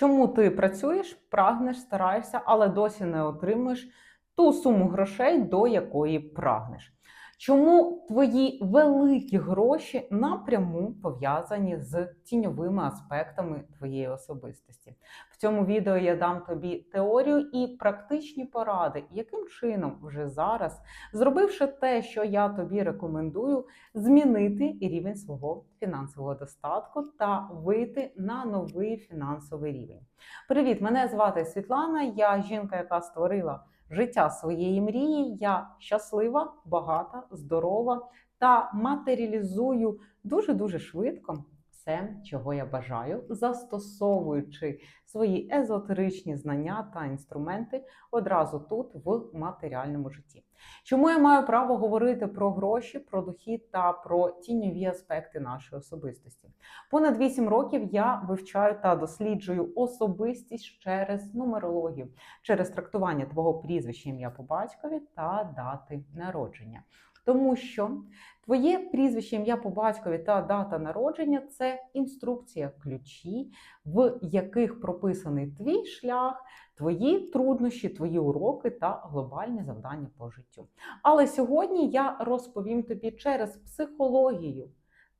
Чому ти працюєш, прагнеш, стараєшся, але досі не отримуєш ту суму грошей, до якої прагнеш? Чому твої великі гроші напряму пов'язані з тіньовими аспектами твоєї особистості? В цьому відео я дам тобі теорію і практичні поради, яким чином вже зараз, зробивши те, що я тобі рекомендую, змінити рівень свого фінансового достатку та вийти на новий фінансовий рівень. Привіт, мене звати Світлана. Я жінка, яка створила життя своєї мрії. Я щаслива, багата, здорова та матеріалізую дуже дуже швидко все, чого я бажаю, застосовуючи свої езотеричні знання та інструменти одразу тут, в матеріальному житті. Чому я маю право говорити про гроші, про дохід та про тіньові аспекти нашої особистості? Понад 8 років я вивчаю та досліджую особистість через нумерологію, через трактування твого прізвища ім'я по батькові та дати народження. Тому що твоє прізвище ім'я по батькові та дата народження це інструкція ключі, в яких прописаний твій шлях, твої труднощі, твої уроки та глобальні завдання по життю. Але сьогодні я розповім тобі через психологію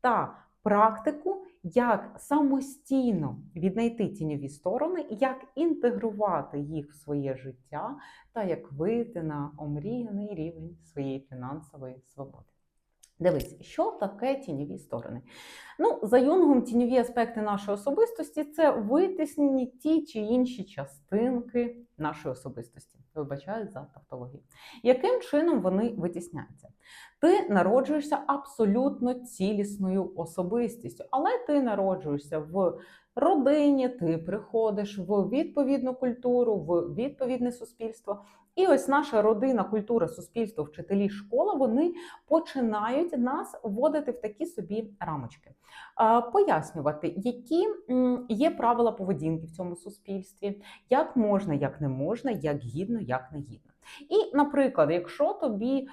та практику, як самостійно віднайти тіньові сторони, як інтегрувати їх в своє життя та як вийти на омріяний рівень своєї фінансової свободи. Дивись, що таке тіньові сторони? Ну, за юнгом, тіньові аспекти нашої особистості це витиснені ті чи інші частинки нашої особистості. Вибачаю за тавтологію. Яким чином вони витісняються? Ти народжуєшся абсолютно цілісною особистістю, але ти народжуєшся в родині, ти приходиш в відповідну культуру, в відповідне суспільство. І ось наша родина, культура, суспільство, вчителі, школа вони починають нас вводити в такі собі рамочки, пояснювати, які є правила поведінки в цьому суспільстві, як можна, як не можна, як гідно, як не гідно. І, наприклад, якщо тобі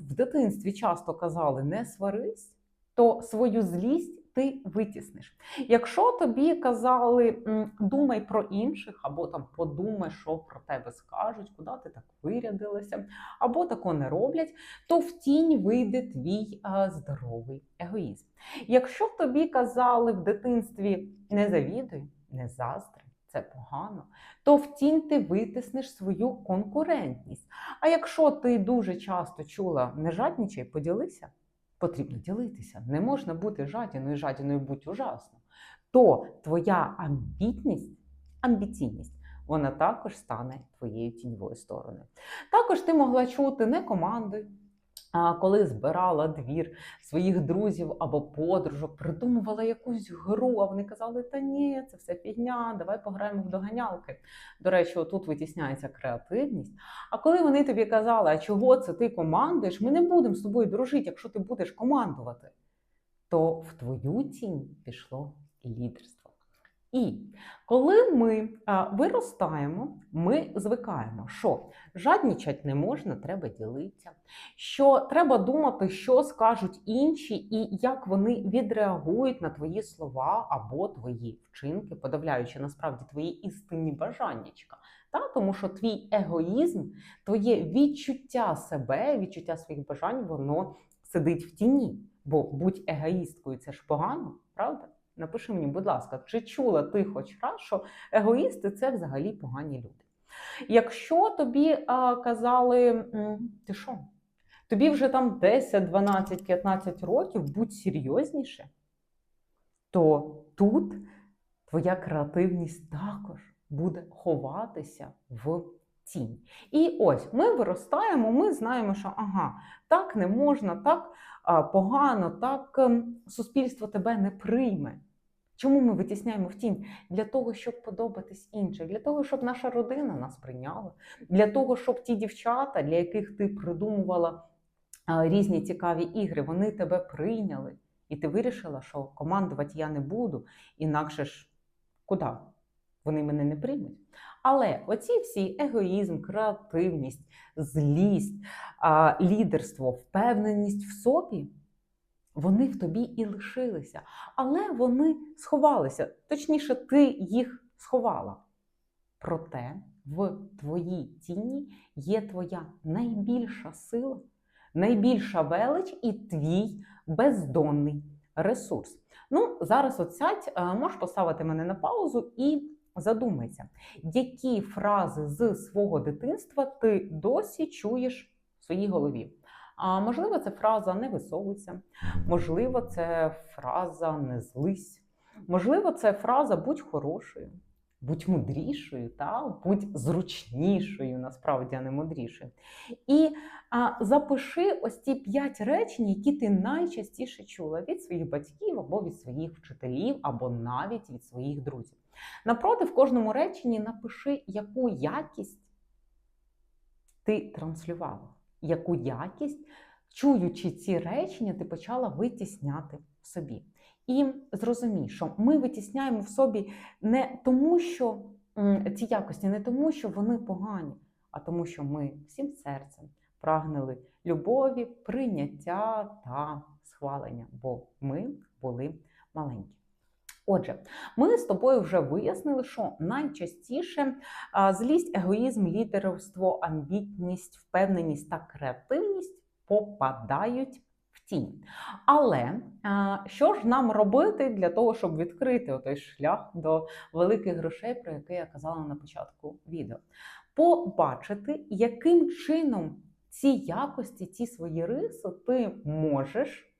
в дитинстві часто казали не сварись, то свою злість ти витісниш. Якщо тобі казали думай про інших, або там подумай, що про тебе скажуть, куди ти так вирядилася, або тако не роблять, то в тінь вийде твій а, здоровий егоїзм. Якщо тобі казали в дитинстві не завідуй, не заздри, це погано, то в тінь ти витиснеш свою конкурентність. А якщо ти дуже часто чула не жаднічай, поділися, потрібно ділитися. Не можна бути жадіною, жадіною будь ужасно. То твоя амбітність, амбіційність, вона також стане твоєю тіньовою стороною. Також ти могла чути не команди. Коли збирала двір своїх друзів або подружок, придумувала якусь гру, а вони казали, та ні, це все фігня, давай пограємо в доганялки. До речі, отут витісняється креативність. А коли вони тобі казали, а чого це ти командуєш, ми не будемо з тобою дружити, якщо ти будеш командувати, то в твою тінь пішло лідерство. І коли ми виростаємо, ми звикаємо, що жаднічать не можна, треба ділитися, що треба думати, що скажуть інші, і як вони відреагують на твої слова або твої вчинки, подавляючи насправді твої істинні бажаннячка. Та? Тому що твій егоїзм, твоє відчуття себе, відчуття своїх бажань, воно сидить в тіні. Бо будь егоїсткою, це ж погано, правда? Напиши мені, будь ласка, чи чула ти хоч раз, що егоїсти це взагалі погані люди? Якщо тобі а, казали, ти що? Тобі вже там 10, 12, 15 років, будь серйозніше, то тут твоя креативність також буде ховатися в тінь. І ось ми виростаємо, ми знаємо, що ага, так не можна, так погано, так ем, суспільство тебе не прийме. Чому ми витісняємо в тінь? Для того, щоб подобатись іншим, для того, щоб наша родина нас прийняла, для того, щоб ті дівчата, для яких ти придумувала різні цікаві ігри, вони тебе прийняли. І ти вирішила, що командувати я не буду, інакше ж куди? Вони мене не приймуть. Але оці всі егоїзм, креативність, злість, лідерство, впевненість в собі, вони в тобі і лишилися, але вони сховалися. Точніше, ти їх сховала. Проте в твоїй тіні є твоя найбільша сила, найбільша велич і твій бездонний ресурс. Ну, зараз от сядь, е, можеш поставити мене на паузу і задумайся, які фрази з свого дитинства ти досі чуєш в своїй голові. А можливо, це фраза не висовуйся, можливо, це фраза не злись, можливо, це фраза будь хорошою, будь мудрішою, та будь зручнішою, насправді, а не мудрішою. І а, запиши ось ті п'ять речень, які ти найчастіше чула від своїх батьків або від своїх вчителів, або навіть від своїх друзів. Напроти, в кожному реченні напиши, яку якість ти транслювала, яку якість, чуючи ці речення, ти почала витісняти в собі. І зрозумій, що ми витісняємо в собі не тому, що ці якості, не тому, що вони погані, а тому, що ми всім серцем прагнули любові, прийняття та схвалення, бо ми були маленькі. Отже, ми з тобою вже вияснили, що найчастіше злість, егоїзм, лідерство, амбітність, впевненість та креативність попадають в тінь. Але що ж нам робити для того, щоб відкрити той шлях до великих грошей, про який я казала на початку відео? Побачити, яким чином ці якості, ці свої риси ти можеш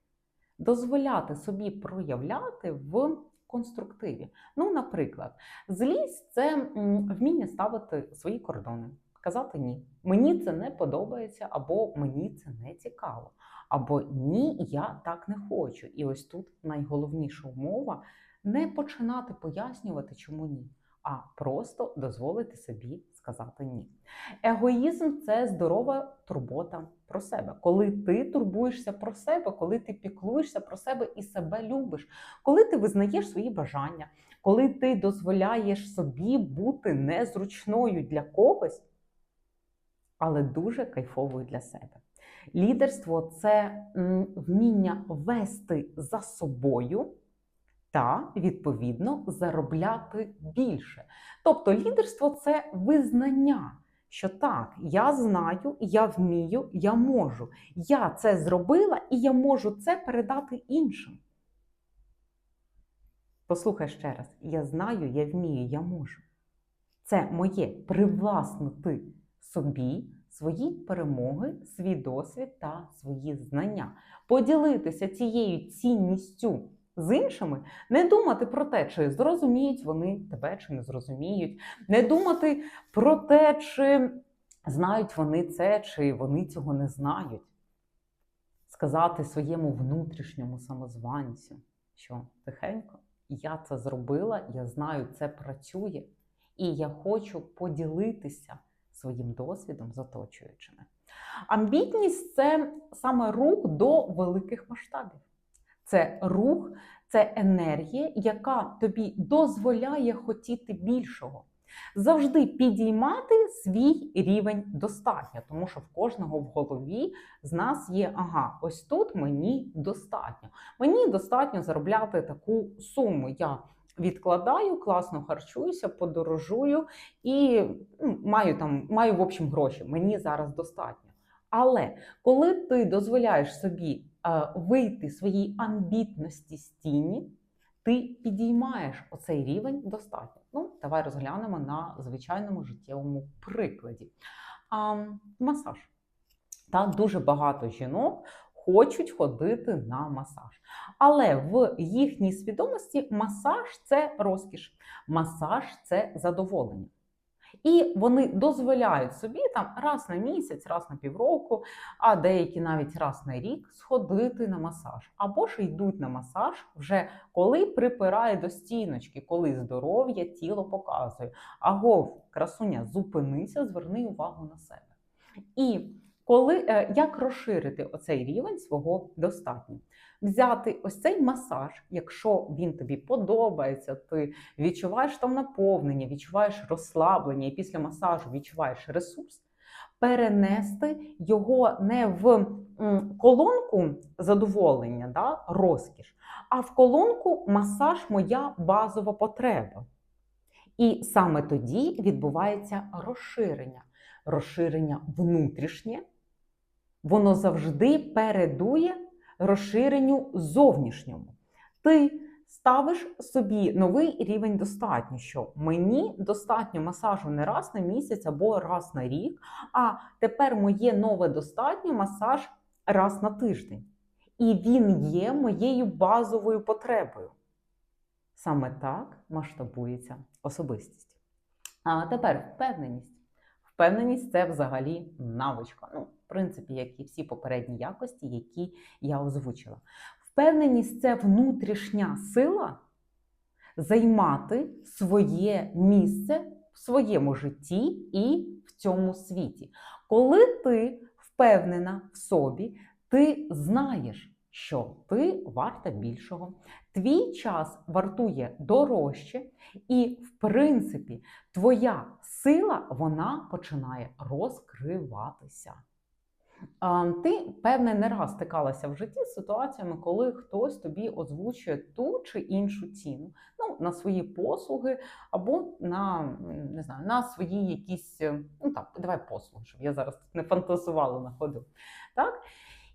дозволяти собі проявляти в конструктиві. Ну, наприклад, злість це вміння ставити свої кордони, казати ні. Мені це не подобається, або мені це не цікаво, або ні, я так не хочу. І ось тут найголовніша умова не починати пояснювати, чому ні, а просто дозволити собі сказати ні. Егоїзм це здорова турбота про себе. Коли ти турбуєшся про себе, коли ти піклуєшся про себе і себе любиш, коли ти визнаєш свої бажання, коли ти дозволяєш собі бути незручною для когось, але дуже кайфовою для себе. Лідерство це вміння вести за собою та, відповідно, заробляти більше. Тобто лідерство це визнання, що так, я знаю, я вмію, я можу. Я це зробила і я можу це передати іншим. Послухай ще раз: я знаю, я вмію, я можу. Це моє привласнити собі свої перемоги, свій досвід та свої знання. Поділитися цією цінністю з іншими, не думати про те, чи зрозуміють вони тебе, чи не зрозуміють, не думати про те, чи знають вони це, чи вони цього не знають. Сказати своєму внутрішньому самозванцю, що тихенько, я це зробила, я знаю, це працює, і я хочу поділитися своїм досвідом з оточуючими. Амбітність це саме рух до великих масштабів. Це рух, це енергія, яка тобі дозволяє хотіти більшого. Завжди підіймати свій рівень достатньо, тому що в кожного в голові з нас є ага, ось тут мені достатньо. Мені достатньо заробляти таку суму. Я відкладаю, класно харчуюся, подорожую і ну, маю там, маю в общем гроші. Мені зараз достатньо. Але коли ти дозволяєш собі вийти своїй амбітності з тіні, ти підіймаєш оцей рівень достатньо. Ну, давай розглянемо на звичайному життєвому прикладі. А, масаж. Та дуже багато жінок хочуть ходити на масаж. Але в їхній свідомості масаж це розкіш, масаж це задоволення. І вони дозволяють собі там раз на місяць, раз на півроку, а деякі навіть раз на рік сходити на масаж. Або ж йдуть на масаж вже коли припирає до стіночки, коли здоров'я тіло показує. Агов, красуня, зупинися, зверни увагу на себе. І коли е, як розширити оцей рівень свого достатньо? Взяти ось цей масаж, якщо він тобі подобається, ти відчуваєш там наповнення, відчуваєш розслаблення, і після масажу відчуваєш ресурс, перенести його не в колонку задоволення, да, розкіш, а в колонку масаж моя базова потреба. І саме тоді відбувається розширення. Розширення внутрішнє, воно завжди передує розширенню зовнішньому. Ти ставиш собі новий рівень достатньо, що мені достатньо масажу не раз на місяць або раз на рік, а тепер моє нове достатньо масаж раз на тиждень. І він є моєю базовою потребою. Саме так масштабується особистість. А тепер впевненість. Впевненість це взагалі навичка. Ну, в принципі, як і всі попередні якості, які я озвучила. Впевненість це внутрішня сила займати своє місце в своєму житті і в цьому світі. Коли ти впевнена в собі, ти знаєш, що ти варта більшого, твій час вартує дорожче, і, в принципі, твоя сила вона починає розкриватися. Ти, певне, не раз стикалася в житті з ситуаціями, коли хтось тобі озвучує ту чи іншу ціну ну, на свої послуги, або на не знаю, на свої якісь, ну так, давай послуги, щоб я зараз не фантазувала на ходу. Так?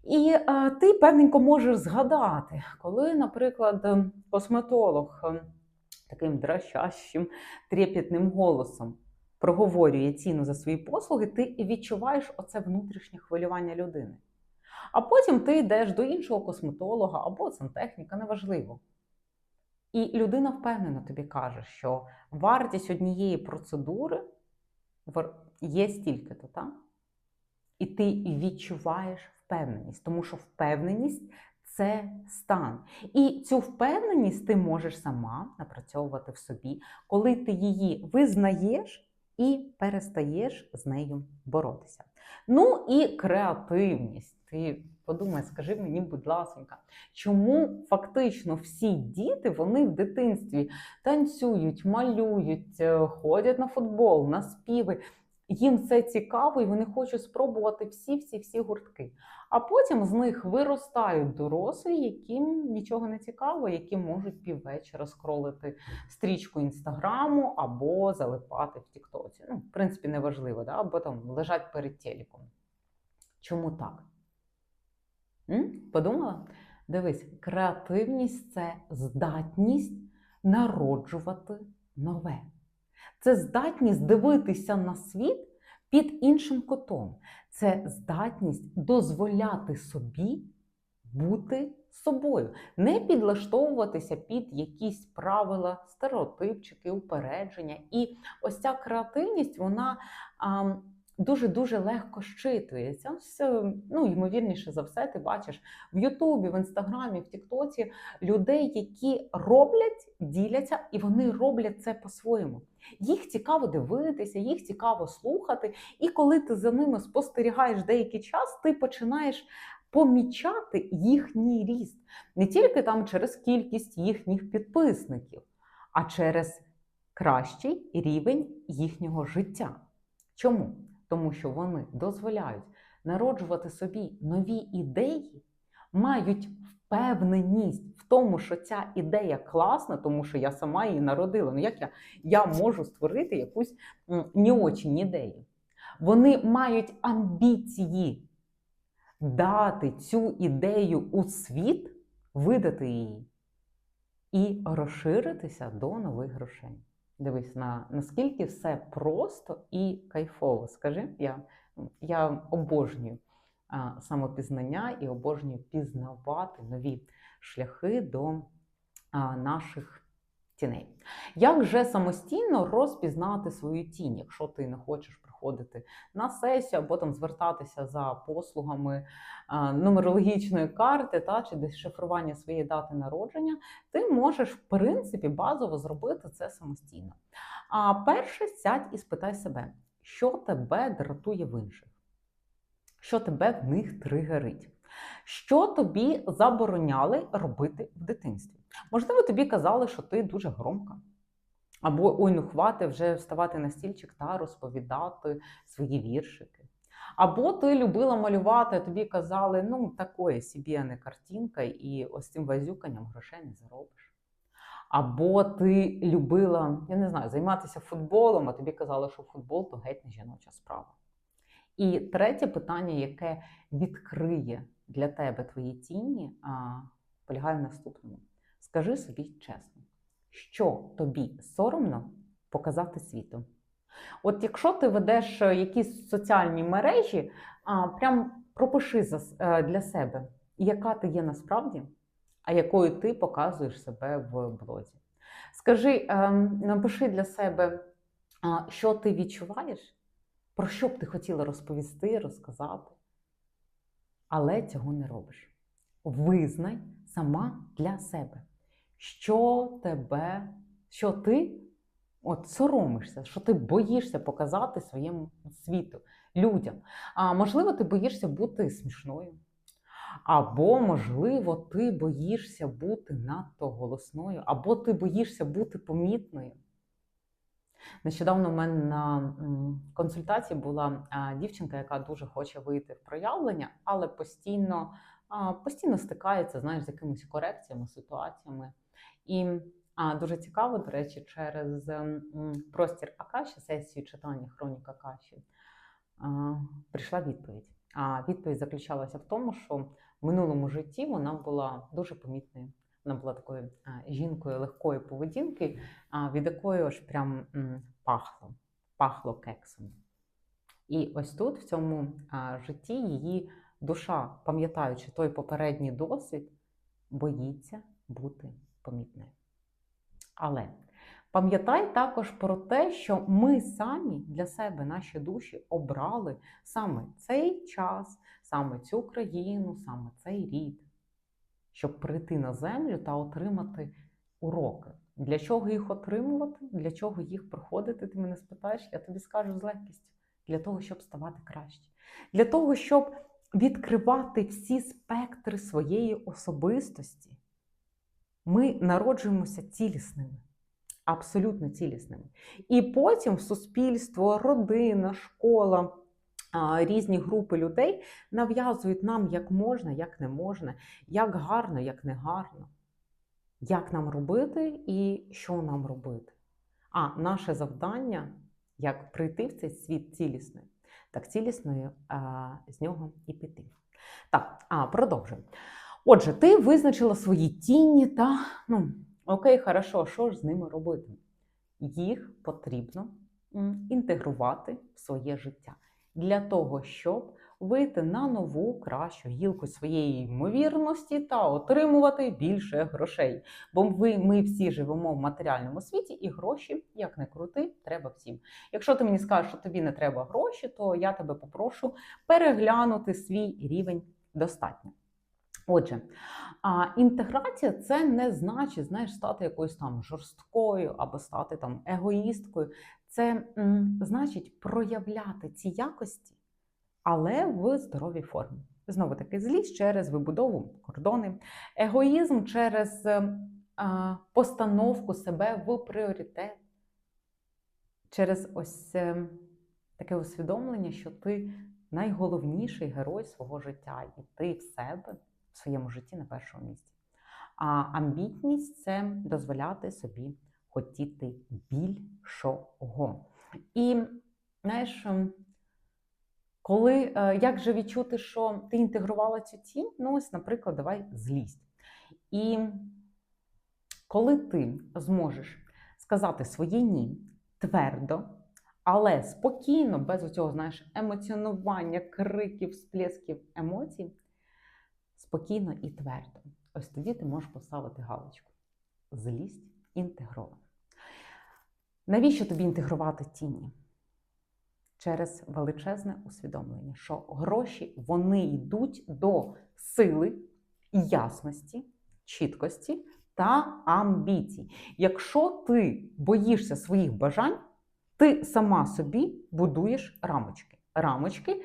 І а, ти певненько можеш згадати, коли, наприклад, косметолог таким дращащим, трепетним голосом проговорює ціну за свої послуги, ти відчуваєш оце внутрішнє хвилювання людини. А потім ти йдеш до іншого косметолога або сантехніка, неважливо. І людина впевнено тобі каже, що вартість однієї процедури є стільки-то, так? І ти відчуваєш впевненість, тому що впевненість це стан. І цю впевненість ти можеш сама напрацьовувати в собі, коли ти її визнаєш і перестаєш з нею боротися. Ну і креативність. Ти подумай, скажи мені, будь ласка, чому фактично всі діти вони в дитинстві танцюють, малюють, е, ходять на футбол, на співи. Їм це цікаво, і вони хочуть спробувати всі-всі-всі гуртки. А потім з них виростають дорослі, яким нічого не цікаво, які можуть піввечора скролити стрічку інстаграму або залипати в Тіктоці. Ну, в принципі, неважливо, да? або там лежать перед телеком. Чому так? М? Подумала? Дивись, креативність це здатність народжувати нове. Це здатність дивитися на світ під іншим котом. Це здатність дозволяти собі бути собою, не підлаштовуватися під якісь правила, стереотипчики, упередження. І ось ця креативність, вона. А, Дуже-дуже легко щитується. Ну, ймовірніше за все, ти бачиш в Ютубі, в Інстаграмі, в Тіктоці людей, які роблять, діляться, і вони роблять це по-своєму. Їх цікаво дивитися, їх цікаво слухати. І коли ти за ними спостерігаєш деякий час, ти починаєш помічати їхній ріст не тільки там через кількість їхніх підписників, а через кращий рівень їхнього життя. Чому? Тому що вони дозволяють народжувати собі нові ідеї, мають впевненість в тому, що ця ідея класна, тому що я сама її народила. Ну як я я можу створити якусь не очень ідею? Вони мають амбіції дати цю ідею у світ, видати її і розширитися до нових грошей. Дивись, на наскільки все просто і кайфово. Скажи, я я обожнюю а, самопізнання і обожнюю пізнавати нові шляхи до а, наших тіней. Як же самостійно розпізнати свою тінь, якщо ти не хочеш приходити на сесію або там звертатися за послугами нумерологічної карти та чи дешифрування своєї дати народження, ти можеш, в принципі, базово зробити це самостійно. А перше сядь і спитай себе, що тебе дратує в інших, що тебе в них тригерить. Що тобі забороняли робити в дитинстві? Можливо, тобі казали, що ти дуже громка. Або ой, ну хвати вже вставати на стільчик та розповідати свої віршики. Або ти любила малювати, а тобі казали, ну, такої собі, не картинка, і ось цим вазюканням грошей не заробиш. Або ти любила, я не знаю, займатися футболом, а тобі казали, що футбол то геть не жіноча справа. І третє питання, яке відкриє для тебе твої а, полягає в наступному. Скажи собі чесно, що тобі соромно показати світу. От якщо ти ведеш е, якісь соціальні мережі, прям пропиши е, для себе, яка ти є насправді, а якою ти показуєш себе в блозі. Скажи, ем, напиши для себе, що ти відчуваєш, про що б ти хотіла розповісти, розказати, але цього не робиш. Визнай сама для себе, що тебе, що ти от соромишся, що ти боїшся показати своєму світу, людям. А можливо, ти боїшся бути смішною. Або, можливо, ти боїшся бути надто голосною, або ти боїшся бути помітною. Нещодавно в мене на консультації була дівчинка, яка дуже хоче вийти в проявлення, але постійно, постійно стикається знаєш, з якимись корекціями, ситуаціями. І дуже цікаво, до речі, через простір Акаші, сесію читання Хроніка Акаші, прийшла відповідь. А відповідь заключалася в тому, що в минулому житті вона була дуже помітною. Вона була такою жінкою легкої поведінки, від якої аж прям пахло, пахло кексом. І ось тут, в цьому житті, її душа, пам'ятаючи той попередній досвід, боїться бути помітною. Але пам'ятай також про те, що ми самі для себе, наші душі, обрали саме цей час, саме цю країну, саме цей рід, щоб прийти на землю та отримати уроки. Для чого їх отримувати? Для чого їх проходити? Ти мене спитаєш, я тобі скажу з легкістю. Для того, щоб ставати краще. Для того, щоб відкривати всі спектри своєї особистості. Ми народжуємося цілісними, абсолютно цілісними. І потім суспільство, родина, школа, різні групи людей нав'язують нам, як можна, як не можна, як гарно, як не гарно, як нам робити і що нам робити. А наше завдання як прийти в цей світ цілісною, так цілісною з нього і піти. Так, а продовжуємо. Отже, ти визначила свої тіні та ну, окей, хорошо, що ж з ними робити? Їх потрібно інтегрувати в своє життя для того, щоб вийти на нову кращу гілку своєї ймовірності та отримувати більше грошей. Бо ми, ми всі живемо в матеріальному світі, і гроші, як не крути, треба всім. Якщо ти мені скажеш, що тобі не треба гроші, то я тебе попрошу переглянути свій рівень достатньо. Отже, а інтеграція це не значить, знаєш, стати якоюсь там жорсткою або стати там егоїсткою. Це м, значить проявляти ці якості, але в здоровій формі. Знову таки, злість через вибудову кордони, егоїзм через е, а, постановку себе в пріоритет, через ось е, таке усвідомлення, що ти найголовніший герой свого життя, і ти в себе в своєму житті на першому місці. А амбітність це дозволяти собі хотіти більшого. І знаєш, ем, коли е, як же відчути, що ти інтегрувала цю тінь, ну ось, наприклад, давай злість. І коли ти зможеш сказати своє ні твердо, але спокійно, без цього, знаєш, емоціонування, криків, сплесків емоцій, спокійно і твердо. Ось тоді ти можеш поставити галочку. Злість інтегрована. Навіщо тобі інтегрувати тіні? Через величезне усвідомлення, що гроші вони йдуть до сили, ясності, чіткості та амбіцій. Якщо ти боїшся своїх бажань, ти сама собі будуєш рамочки. Рамочки,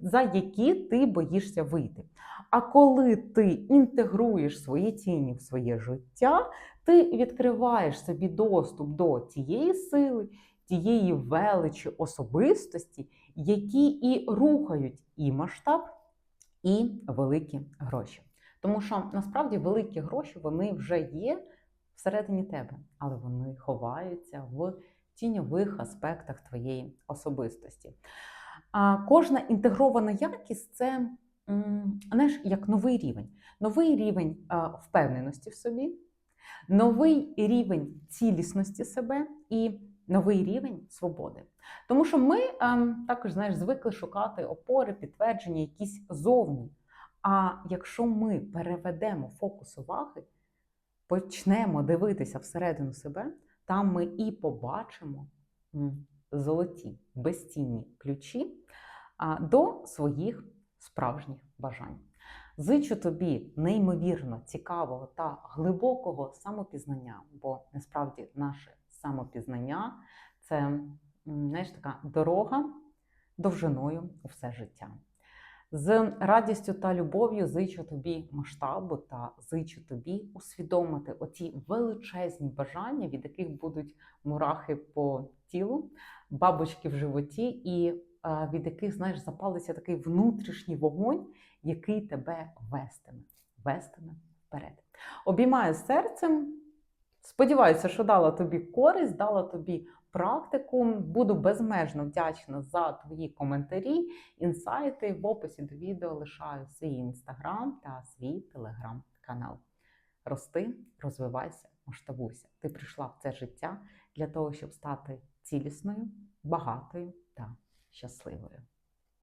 за які ти боїшся вийти. А коли ти інтегруєш свої тіні в своє життя, ти відкриваєш собі доступ до тієї сили, тієї величі особистості, які і рухають і масштаб, і великі гроші. Тому що насправді великі гроші вони вже є всередині тебе, але вони ховаються в тіньових аспектах твоєї особистості. А кожна інтегрована якість це знаєш, як новий рівень. Новий рівень впевненості в собі, новий рівень цілісності себе і новий рівень свободи. Тому що ми ем, також знаєш, звикли шукати опори, підтвердження, якісь зовні. А якщо ми переведемо фокус уваги, почнемо дивитися всередину себе, там ми і побачимо золоті безцінні ключі до своїх справжніх бажань. Зичу тобі неймовірно цікавого та глибокого самопізнання, бо насправді наше самопізнання це знаєш, така дорога довжиною у все життя. З радістю та любов'ю зичу тобі масштабу та зичу тобі усвідомити оті величезні бажання, від яких будуть мурахи по тілу, бабочки в животі, і е, від яких, знаєш, запалиться такий внутрішній вогонь, який тебе вестиме, вестиме вперед. Обіймаю серцем. Сподіваюся, що дала тобі користь, дала тобі практику. Буду безмежно вдячна за твої коментарі, інсайти. В описі до відео лишаю свій інстаграм та свій телеграм-канал. Рости, розвивайся, масштабуйся. Ти прийшла в це життя для того, щоб стати цілісною, багатою та щасливою.